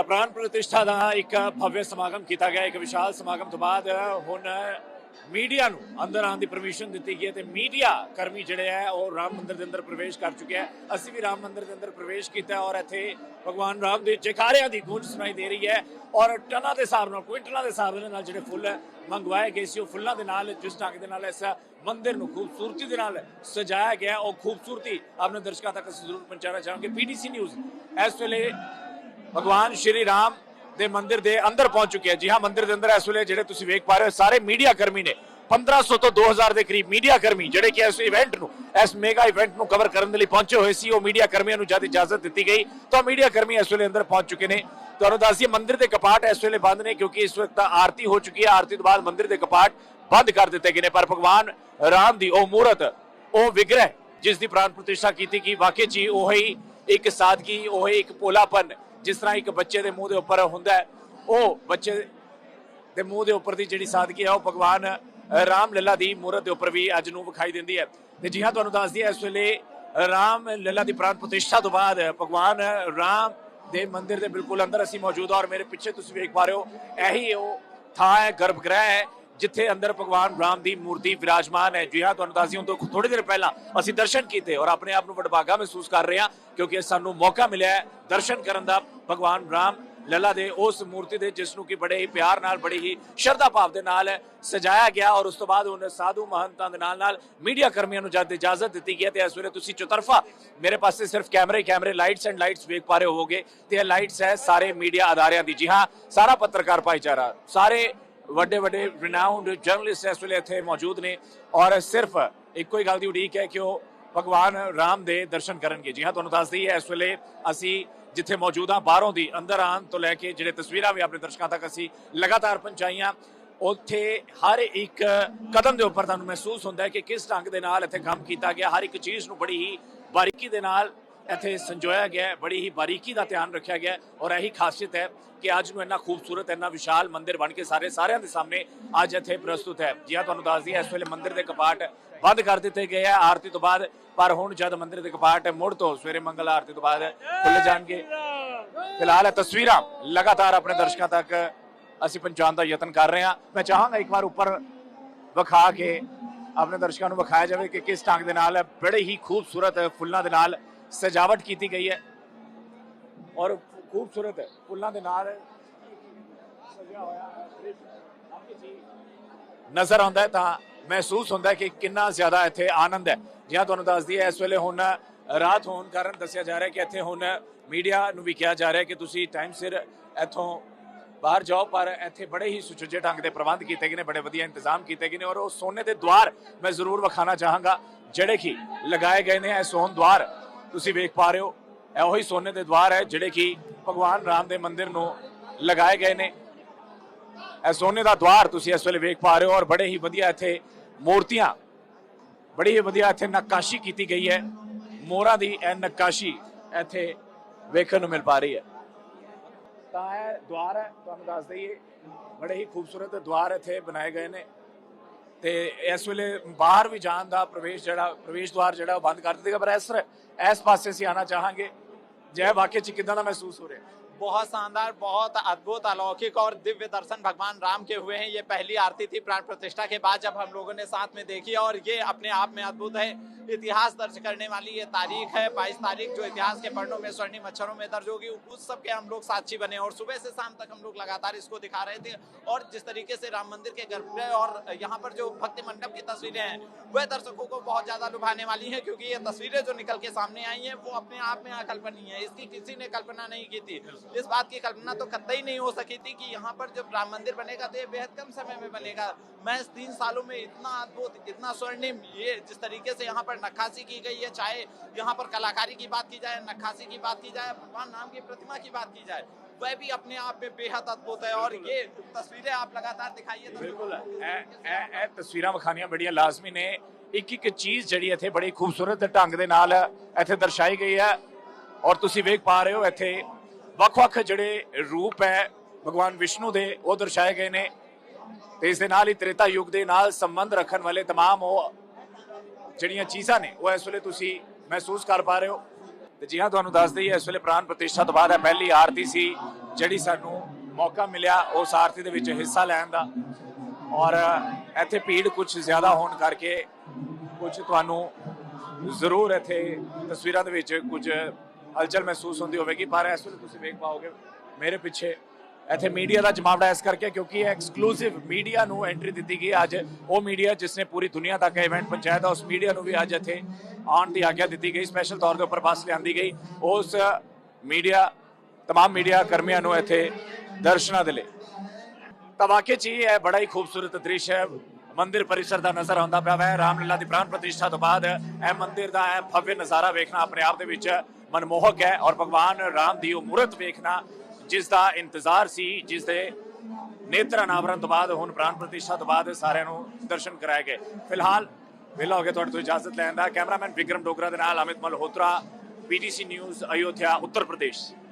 ਤਾਂ ਪ੍ਰਾਣ ਪ੍ਰਤਿਸ਼ਠਾ ਦਾ ਇੱਕ ਭਵਯ ਸਮਾਗਮ ਕੀਤਾ ਗਿਆ। ਇੱਕ ਵਿਸ਼ਾਲ ਸਮਾਗਮ ਤੋਂ ਬਾਅਦ ਹੁਣ ਮੀਡੀਆ ਨੂੰ ਅੰਦਰ ਆਉਣ ਦੀ ਪਰਮਿਸ਼ਨ ਦਿੱਤੀ ਗਈ ਹੈ ਤੇ ਮੀਡੀਆ ਕਰਮੀ ਜਿਹੜੇ ਹੈ, ਉਹ ਰਾਮ ਮੰਦਿਰ ਦੇ ਅੰਦਰ ਪ੍ਰਵੇਸ਼ ਕਰ ਚੁੱਕੇ ਹੈ। ਅਸੀਂ ਵੀ ਰਾਮ ਮੰਦਿਰ ਦੇ ਅੰਦਰ ਪ੍ਰਵੇਸ਼ ਕੀਤਾ ਔਰ ਇੱਥੇ ਭਗਵਾਨ ਰਾਮ ਦੇ ਜੈਕਾਰਿਆਂ ਦੀ ਗੂੰਜ ਸੁਣਾਈ ਦੇ ਰਹੀ ਹੈ। ਔਰ ਟਨਾਂ ਦੇ ਹਿਸਾਬ ਨਾਲ ਕੁਇੰਟਲਾਂ ਦੇ ਹਿਸਾਬ ਦੇ ਨਾਲ ਜਿਹੜੇ ਫੁੱਲ ਮੰਗਵਾਏ ਗਏ ਸੀ, ਉਹ ਫੁੱਲਾਂ ਦੇ ਨਾਲ, ਜਿਸ ਢੰਗ ਦੇ ਨਾਲ ਇਸ ਮੰਦਿਰ ਨੂੰ ਖੂਬਸੂਰਤੀ ਦੇ ਨਾਲ ਸਜਾਇਆ ਗਿਆ। ਉਹ ਖੂਬਸੂਰਤੀ ਆਪਣੇ ਦਰਸ਼ਕਾਂ ਤੱਕ ਅਸੀਂ ਜ਼ਰੂਰ ਪਹੁੰਚਾਉਣਾ ਚਾਹਾਂਗੇ। ਪੀਟੀਸੀ ਨਿਊਜ਼ ਇਸ ਵੇਲੇ ਭਗਵਾਨ ਸ਼੍ਰੀ ਰਾਮ ਦੇ ਮੰਦਿਰ ਦੇ ਅੰਦਰ ਪਹੁੰਚ ਚੁੱਕੇ ਹੈ ਜੀ ਹਾਂ, ਮੰਦਿਰ ਦੇ ਅੰਦਰ ਇਸ ਵੇਲੇ ਜਿਹੜੇ ਤੁਸੀਂ ਵੇਖ ਪਾ ਰਹੇ ਹੋ, ਸਾਰੇ ਮੀਡੀਆ ਕਰਮੀ ਨੇ। 1500 ਤੋਂ 2000 ਦੇ ਕਰੀਬ ਮੀਡੀਆ ਕਰਮੀ ਜਿਹੜੇ ਕਿ ਇਸ ਇਵੈਂਟ ਨੂੰ, ਇਸ ਮੇਗਾ ਇਵੈਂਟ ਨੂੰ ਕਵਰ ਕਰਨ ਦੇ ਲਈ ਪਹੁੰਚੇ ਹੋਏ ਸੀ, ਉਹ ਮੀਡੀਆ ਕਰਮੀਆਂ ਨੂੰ ਜਦ ਇਜਾਜ਼ਤ ਦਿੱਤੀ ਗਈ। ਤਾਂ ਮੀਡੀਆ ਕਰਮੀ ਇਸ ਵੇਲੇ ਅੰਦਰ ਪਹੁੰਚ ਚੁੱਕੇ ਨੇ। ਤੁਹਾਨੂੰ ਦੱਸ ਦਈਏ, ਮੰਦਿਰ ਦੇ ਕਪਾਟ ਇਸ ਵੇਲੇ ਬੰਦ ਨੇ ਕਿਉਂਕਿ ਇਸ ਵਕਤ ਆਰਤੀ ਹੋ ਚੁੱਕੀ ਹੈ। ਆਰਤੀ ਤੋਂ ਬਾਅਦ ਮੰਦਿਰ ਦੇ ਕਪਾਟ ਬੰਦ ਕਰ ਦਿੱਤੇ ਗਏ ਨੇ। ਪਰ ਭਗਵਾਨ ਰਾਮ ਦੀ ਉਹ ਮੂਰਤ, ਉਹ ਵਿਗ੍ਰਹਿ ਜਿਸ ਦੀ ਪ੍ਰਾਣ ਪ੍ਰਤਿਸ਼ਠਾ ਕੀਤੀ ਗਈ, ਵਾਕਈ ਚ ਹੀ ਉਹ ਹੀ ਇੱਕ ਸਾਦਗੀ, ਉਹ ਹੀ ਇੱਕ ਪੋਲਾਪਨ ਜਿਸ ਤਰ੍ਹਾਂ ਇੱਕ ਬੱਚੇ ਦੇ ਮੂੰਹ ਦੇ ਉੱਪਰ ਹੁੰਦਾ ਉਹ ਬੱਚੇ ਦੇ ਮੂੰਹ ਦੇ ਉੱਪਰ ਦੀ ਜਿਹੜੀ ਸਾਦਗੀ ਹੈ, ਉਹ ਭਗਵਾਨ ਰਾਮ ਲੱਲਾ ਦੀ ਮੂਰਤ ਦੇ ਉੱਪਰ ਵੀ ਅੱਜ ਨੂੰ ਵਿਖਾਈ ਦਿੰਦੀ ਹੈ। ਤੇ ਜੀ ਹਾਂ, ਤੁਹਾਨੂੰ ਦੱਸਦੀ ਹੈ, ਇਸ ਵੇਲੇ ਰਾਮ ਲੱਲਾ ਦੀ ਪ੍ਰਾਣ ਪ੍ਰਤਿਸ਼ਠਾ ਤੋਂ ਬਾਅਦ ਭਗਵਾਨ ਰਾਮ ਦੇ ਮੰਦਿਰ ਦੇ ਬਿਲਕੁਲ ਅੰਦਰ ਅਸੀਂ ਮੌਜੂਦ ਹਾਂ ਔਰ ਮੇਰੇ ਪਿੱਛੇ ਤੁਸੀਂ ਵੇਖ ਪਾ ਰਹੇ ਹੋ, ਇਹੀ ਉਹ ਥਾਂ ਹੈ, ਗਰਭਗ੍ਰਹਿ ਹੈ ਜਿੱਥੇ ਅੰਦਰ ਭਗਵਾਨ ਰਾਮ ਦੀ ਮੂਰਤੀ ਵਿਰਾਜਮਾਨ ਹੈ। ਜੀ ਹਾਂ, ਤੁਹਾਨੂੰ ਦੱਸ ਦਈਏ ਤੋਂ ਥੋੜੀ ਦੇਰ ਪਹਿਲਾਂ ਅਸੀਂ ਦਰਸ਼ਨ ਕੀਤੇ ਔਰ ਆਪਣੇ ਆਪ ਨੂੰ ਵਡਭਾਗਾ ਮਹਿਸੂਸ ਕਰ ਰਹੇ ਹਾਂ ਕਿਉਂਕਿ ਸਾਨੂੰ ਮੌਕਾ ਮਿਲਿਆ ਹੈ ਦਰਸ਼ਨ ਕਰਨ ਦਾ ਭਗਵਾਨ ਰਾਮ ਲੱਲਾ ਦੇ ਉਸ ਮੂਰਤੀ ਦੇ, ਜਿਸ ਨੂੰ ਕਿ ਬੜੇ ਹੀ ਪਿਆਰ ਨਾਲ, ਬੜੀ ਹੀ ਸ਼ਰਧਾ ਭਾਵ ਦੇ ਨਾਲ ਸਜਾਇਆ ਗਿਆ ਔਰ ਉਸ ਤੋਂ ਬਾਅਦ ਉਹਨੇ ਸਾਧੂ ਮਹੰਤਾਂ ਦੇ ਨਾਲ ਨਾਲ ਮੀਡੀਆ ਕਰਮੀਆਂ ਨੂੰ ਜਦ ਇਜਾਜ਼ਤ ਦਿੱਤੀ ਗਈ ਹੈ ਤੇ ਇਸ ਵੇਲੇ ਤੁਸੀਂ ਚਤਰਫਾ ਮੇਰੇ ਪਾਸੇ ਸਿਰਫ ਕੈਮਰੇ ਕੈਮਰੇ, ਲਾਈਟਸ ਐਂਡ ਲਾਈਟਸ ਵੇਖ ਪਾ ਰਹੇ ਹੋਗੇ ਤੇ ਇਹ ਲਾਈਟਸ ਹੈ ਸਾਰੇ ਮੀਡੀਆ ਅਦਾਰਿਆਂ ਦੀ। ਜੀ ਹਾਂ, ਸਾਰਾ ਪੱਤਰਕਾਰ ਭਾਈਚਾਰਾ, ਸਾਰੇ ਵੱਡੇ ਵੱਡੇ ਰਿਨਾਊਂਡ ਜਰਨਲਿਸਟ ਇਸ ਵੇਲੇ ਇੱਥੇ ਮੌਜੂਦ ਨੇ ਔਰ ਸਿਰਫ ਇੱਕੋ ਹੀ ਗੱਲ ਦੀ ਉਡੀਕ ਹੈ ਕਿ ਉਹ ਭਗਵਾਨ ਰਾਮ ਦੇ ਦਰਸ਼ਨ ਕਰਨਗੇ। ਜੀ ਹਾਂ, ਤੁਹਾਨੂੰ ਦੱਸ ਦਈਏ, ਇਸ ਵੇਲੇ ਅਸੀਂ ਜਿੱਥੇ ਮੌਜੂਦ ਹਾਂ, ਬਾਹਰੋਂ ਦੀ ਅੰਦਰ ਆਉਣ ਤੋਂ ਲੈ ਕੇ ਜਿਹੜੇ ਤਸਵੀਰਾਂ ਵੀ ਆਪਣੇ ਦਰਸ਼ਕਾਂ ਤੱਕ ਅਸੀਂ ਲਗਾਤਾਰ ਪਹੁੰਚਾਈਆਂ, ਉੱਥੇ ਹਰ ਇੱਕ ਕਦਮ ਦੇ ਉੱਪਰ ਤੁਹਾਨੂੰ ਮਹਿਸੂਸ ਹੁੰਦਾ ਹੈ ਕਿ ਕਿਸ ਢੰਗ ਦੇ ਨਾਲ ਇੱਥੇ ਕੰਮ ਕੀਤਾ ਗਿਆ। ਹਰ ਇੱਕ ਚੀਜ਼ ਨੂੰ ਬੜੀ ਹੀ ਬਾਰੀਕੀ ਦੇ ਨਾਲ ਇੱਥੇ ਸੰਜੋਇਆ ਗਿਆ ਬੜੀ ਹੀ ਬਾਰੀਕੀ ਦਾ ਧਿਆਨ ਰੱਖਿਆ ਗਿਆ ਔਰ ਇਹੀ ਖਾਸੀਅਤ ਹੈ ਕਿ ਅੱਜ ਨੂੰ ਇੰਨਾ ਖੂਬਸੂਰਤ, ਇੰਨਾ ਵਿਸ਼ਾਲ ਮੰਦਿਰ ਬਣ ਕੇ ਸਾਰੇ ਸਾਰਿਆਂ ਦੇ ਸਾਹਮਣੇ ਅੱਜ ਇੱਥੇ ਪ੍ਰਸਤੁਤ ਹੈ। ਜੀ ਤੁਹਾਨੂੰ ਦੱਸ ਦਈਏ, ਇਸ ਵੇਲੇ ਮੰਦਿਰ ਦੇ ਕਪਾਟ ਬੰਦ ਕਰ ਦਿੱਤੇ ਗਏ ਆ ਆਰਤੀ ਤੋਂ ਬਾਅਦ, ਪਰ ਹੁਣ ਜਦ ਮੰਦਿਰ ਦੇ ਕਪਾਟ ਮੁੜ ਤੋਂ ਸਵੇਰੇ ਮੰਗਲ ਆਰਤੀ ਤੋਂ ਬਾਅਦ ਖੁੱਲ ਜਾਣਗੇ। ਫਿਲਹਾਲ ਇਹ ਤਸਵੀਰਾਂ ਲਗਾਤਾਰ ਆਪਣੇ ਦਰਸ਼ਕਾਂ ਤੱਕ ਅਸੀਂ ਪਹੁੰਚਾਉਣ ਦਾ ਯਤਨ ਕਰ ਰਹੇ ਹਾਂ। ਮੈਂ ਚਾਹਾਂਗਾ ਇੱਕ ਵਾਰ ਉੱਪਰ ਵਿਖਾ ਕੇ ਆਪਣੇ ਦਰਸ਼ਕਾਂ ਨੂੰ ਵਿਖਾਇਆ ਜਾਵੇ ਕਿ ਕਿਸ ਢੰਗ ਦੇ ਨਾਲ ਬੜੇ ਹੀ ਖੂਬਸੂਰਤ ਫੁੱਲਾਂ ਦੇ ਨਾਲ ਸਜਾਵਟ ਕੀਤੀ ਗਈ ਹੈ ਔਰ ਖੂਬਸੂਰਤ ਫੁੱਲਾਂ ਦੇ ਨਾਲ ਸਜਿਆ ਹੋਇਆ ਹੈ ਨਜ਼ਰ ਆਉਂਦਾ ਤਾਂ ਮਹਿਸੂਸ ਹੁੰਦਾ ਕਿ ਕਿੰਨਾ ਜ਼ਿਆਦਾ ਇੱਥੇ ਆਨੰਦ ਹੈ। ਜਿਵੇਂ ਤੁਹਾਨੂੰ ਦੱਸ ਦਈਏ, ਇਸ ਵੇਲੇ ਹੁਣ ਰਾਤ ਹੋਣ ਕਾਰਨ ਦੱਸਿਆ ਜਾ ਰਿਹਾ ਕਿ ਇੱਥੇ ਹੁਣ ਮੀਡੀਆ ਨੂੰ ਵੀ ਕਿਹਾ ਜਾ ਰਿਹਾ ਕਿ ਤੁਸੀਂ ਟਾਈਮ ਸਿਰ ਇੱਥੋਂ ਬਾਹਰ ਜਾਓ, ਪਰ ਇੱਥੇ ਬੜੇ ਹੀ ਸੁਚੱਜੇ ਢੰਗ ਦੇ ਪ੍ਰਬੰਧ ਕੀਤੇ ਗਏ ਨੇ, ਬੜੇ ਵਧੀਆ ਇੰਤਜ਼ਾਮ ਕੀਤੇ ਗਏ ਨੇ ਔਰ ਉਹ ਸੋਨੇ ਦੇ ਦਵਾਰ ਮੈਂ ਜ਼ਰੂਰ ਵਿਖਾਣਾ ਚਾਹਾਂਗਾ, ਜਿਹੜੇ ਕਿ ਲਗਾਏ ਗਏ ਨੇ ਇਹ ਸੋਨ ਦਵਾਰ ਤੁਸੀਂ ਵੇਖ ਪਾ ਰਹੇ ਹੋ, ਇਹ ਉਹੀ ਸੋਨੇ ਦੇ ਦਵਾਰ ਹੈ ਜਿਹੜੇ ਕਿ ਭਗਵਾਨ ਰਾਮ ਦੇ ਮੰਦਿਰ ਨੂੰ ਲਗਾਏ ਗਏ ਨੇ। ਇਹ ਸੋਨੇ ਦਾ ਦਵਾਰ ਤੁਸੀਂ ਇਸ ਵੇਲੇ ਵੇਖ ਪਾ ਰਹੇ ਹੋ ਔਰ ਬੜੇ ਹੀ ਵਧੀਆ ਇੱਥੇ ਮੂਰਤੀਆਂ, ਬੜੀ ਹੀ ਵਧੀਆ ਇੱਥੇ ਨਕਾਸ਼ੀ ਕੀਤੀ ਗਈ ਹੈ। ਮੋਹਰਾਂ ਦੀ ਇਹ ਨਕਾਸ਼ੀ ਇੱਥੇ ਵੇਖਣ ਨੂੰ ਮਿਲ ਪਾ ਰਹੀ ਹੈ। ਤਾਂ ਇਹ ਦਵਾਰ ਹੈ, ਤੁਹਾਨੂੰ ਦੱਸ ਦਈਏ, ਬੜੇ ਹੀ ਖੂਬਸੂਰਤ ਦਵਾਰ ਇੱਥੇ ਬਣਾਏ ਗਏ ਨੇ। ਤੇ ਇਸ ਵੇਲੇ ਬਾਹਰ ਵੀ ਜਾਣ ਦਾ ਪ੍ਰਵੇਸ਼ ਜਿਹੜਾ ਪ੍ਰਵੇਸ਼ ਦਵਾਰ ਜਿਹੜਾ ਉਹ ਬੰਦ ਕਰ ਦਿੱਤਾ ਗਿਆ ਪਰ ਇਸ ਇਸ ਪਾਸੇ ਅਸੀਂ ਆਣਾ ਚਾਹਾਂਗੇ ਜੈ ਵਾਕਿਆ ਚ ਕਿਦਾਂ ਦਾ ਮਹਿਸੂਸ ਹੋ ਰਿਹਾ बहुत शानदार बहुत अद्भुत अलौकिक और दिव्य दर्शन भगवान राम के हुए हैं ये पहली आरती थी प्राण प्रतिष्ठा के बाद जब हम लोगों ने साथ में देखी और ये अपने आप में अद्भुत है इतिहास दर्ज करने वाली ये तारीख है। 22 तारीख जो इतिहास के पन्नों में स्वर्णिम अक्षरों में दर्ज होगी। उस सब के हम लोग साक्षी बने और सुबह से शाम तक हम लोग लगातार इसको दिखा रहे थे। और जिस तरीके से राम मंदिर के गर्भगृह और यहाँ पर जो भक्ति मंडप की तस्वीरें हैं, वह दर्शकों को बहुत ज़्यादा लुभाने वाली है, क्योंकि ये तस्वीरें जो निकल के सामने आई है, वो अपने आप में अकल्पनीय है। इसकी किसी ने कल्पना नहीं की थी। इस बात की कल्पना तो कतई नहीं हो सकी थी कि यहाँ पर जब राम मंदिर बनेगा तो ये बेहद कम समय में बनेगा। महज तीन सालों में इतना अद्भुत, इतना स्वर्णिम, ये जिस तरीके से यहाँ पर नक्काशी की गई है चाहे यहाँ पर कलाकारी की बात की जाए नक्काशी की बात की जाए भगवान राम की प्रतिमा की बात की जाए वह भी अपने आप में बेहद अद्भुत है और ये तस्वीरें आप लगातार दिखाइए ਬਿਲਕੁਲ ਇਹ ਇਹ ਇਹ ਤਸਵੀਰਾਂ ਵਿਖਾਣੀਆਂ ਬੜੀਆਂ ਲਾਜ਼ਮੀ ਨੇ ਇੱਕ ਇੱਕ ਚੀਜ਼ ਜਿਹੜੀ ਇੱਥੇ ਬੜੀ ਖੂਬਸੂਰਤ ਢੰਗ ਦੇ ਨਾਲ ਇੱਥੇ ਦਰਸਾਈ ਗਈ ਹੈ ਔਰ ਤੁਸੀਂ ਵੇਖ ਪਾ ਰਹੇ ਹੋ ਇੱਥੇ ਵੱਖ-ਵੱਖ ਜਿਹੜੇ ਰੂਪ ਹੈ ਭਗਵਾਨ ਵਿਸ਼ਨੂੰ ਦੇ ਉਹ ਦਰਸਾਏ ਗਏ ਨੇ ਤੇ ਇਸ ਦੇ ਨਾਲ ਹੀ ਤ੍ਰੇਤਾ ਯੁੱਗ ਦੇ ਨਾਲ ਸੰਬੰਧ ਰੱਖਣ ਵਾਲੇ तमाम ਉਹ ਜਿਹੜੀਆਂ ਚੀਜ਼ਾਂ ਨੇ, ਉਹ ਇਸ ਵੇਲੇ ਤੁਸੀਂ ਮਹਿਸੂਸ ਕਰ ਪਾ ਰਹੇ ਹੋ। ਤੇ ਜੀ ਹਾਂ, ਤੁਹਾਨੂੰ ਦੱਸ ਦਈਏ, ਇਸ ਵੇਲੇ ਪ੍ਰਾਨ ਪ੍ਰਤਿਸ਼ਠਾ ਤੋਂ ਬਾਅਦ ਇਹ ਪਹਿਲੀ ਆਰਤੀ ਸੀ, ਜਿਹੜੀ ਸਾਨੂੰ ਮੌਕਾ ਮਿਲਿਆ ਉਸ ਆਰਤੀ ਦੇ ਵਿੱਚ ਹਿੱਸਾ ਲੈਣ ਦਾ। ਔਰ ਇੱਥੇ ਭੀੜ ਕੁਝ ਜ਼ਿਆਦਾ ਹੋਣ ਕਰਕੇ ਕੁਝ ਤੁਹਾਨੂੰ ਜ਼ਰੂਰ ਇੱਥੇ ਤਸਵੀਰਾਂ ਦੇ ਵਿੱਚ ਕੁਝ ਹਲਚਲ ਮਹਿਸੂਸ ਹੁੰਦੀ ਹੋਵੇਗੀ, ਪਰ ਇਸ ਵੇਲੇ ਤੁਸੀਂ ਵੇਖ ਪਾਓਗੇ, ਮੇਰੇ ਪਿੱਛੇ ਇੱਥੇ ਮੀਡੀਆ ਦਾ ਜਮਾਵੜਾ ਇਸ ਕਰਕੇ ਕਿਉਂਕਿ ਇਹ ਐਕਸਕਲੂਸਿਵ ਮੀਡੀਆ ਨੂੰ ਐਂਟਰੀ ਦਿੱਤੀ ਗਈ ਅੱਜ ਉਹ ਮੀਡੀਆ ਜਿਸ ਨੇ ਪੂਰੀ ਦੁਨੀਆ ਤੱਕ ਇਵੈਂਟ ਪਹੁੰਚਾਇਆ ਤਾਂ ਉਸ ਮੀਡੀਆ ਨੂੰ ਵੀ ਅੱਜ ਇੱਥੇ ਆਉਣ ਦੀ ਆਗਿਆ ਦਿੱਤੀ ਗਈ ਸਪੈਸ਼ਲ ਤੌਰ ਦੇ ਉੱਪਰ ਬੱਸ ਲਿਆਂਦੀ ਗਈ ਉਸ ਮੀਡੀਆ तमाम ਮੀਡੀਆ ਕਰਮੀਆਂ ਨੂੰ ਇੱਥੇ ਦਰਸ਼ਨਾਂ ਦੇ ਲਈ ਤਾਂ ਵਾਕਈ 'ਚ ਇਹ ਹੈ ਬੜਾ ਹੀ ਖੂਬਸੂਰਤ ਦ੍ਰਿਸ਼ ਹੈ ਮੰਦਿਰ ਪਰਿਸਰ ਦਾ ਨਜ਼ਰ ਆਉਂਦਾ ਪਿਆ ਹੈ ਰਾਮਲੀਲਾ ਦੀ ਪ੍ਰਾਨ ਪ੍ਰਤਿਸ਼ਠਾ ਤੋਂ ਬਾਅਦ ਇਹ ਮੰਦਿਰ ਦਾ ਇਹ ਭਵਯ ਨਜ਼ਾਰਾ ਵੇਖਣਾ ਆਪਣੇ ਆਪ ਦੇ ਵਿੱਚ ਮਨਮੋਹਕ ਹੈ ਔਰ ਭਗਵਾਨ ਰਾਮ ਦੀ ਉਹ ਮੂਰਤ ਵੇਖਣਾ ਜਿਸ ਦਾ ਇੰਤਜ਼ਾਰ ਸੀ ਜਿਸ ਦੇ ਨੇਤਰ ਅਨਾਵਰਨ ਤੋਂ ਬਾਅਦ ਹੁਣ ਪ੍ਰਾਣ ਪ੍ਰਤਿਸ਼ਠਾ ਤੋਂ ਬਾਅਦ ਸਾਰਿਆਂ ਨੂੰ ਦਰਸ਼ਨ ਕਰਾਏ ਗਏ। ਫਿਲਹਾਲ ਵੇਲਾ ਹੋ ਗਿਆ ਤੁਹਾਡੇ ਤੋਂ ਇਜਾਜ਼ਤ ਲੈਣ ਦਾ ਕੈਮਰਾਮੈਨ ਵਿਕਰਮ ਡੋਗਰਾ ਦੇ ਨਾਲ ਅਮਿਤ ਮਲਹੋਤਰਾ, ਪੀਟੀਸੀ ਨਿਊਜ਼, ਅਯੋਧਿਆ, ਉੱਤਰ ਪ੍ਰਦੇਸ਼।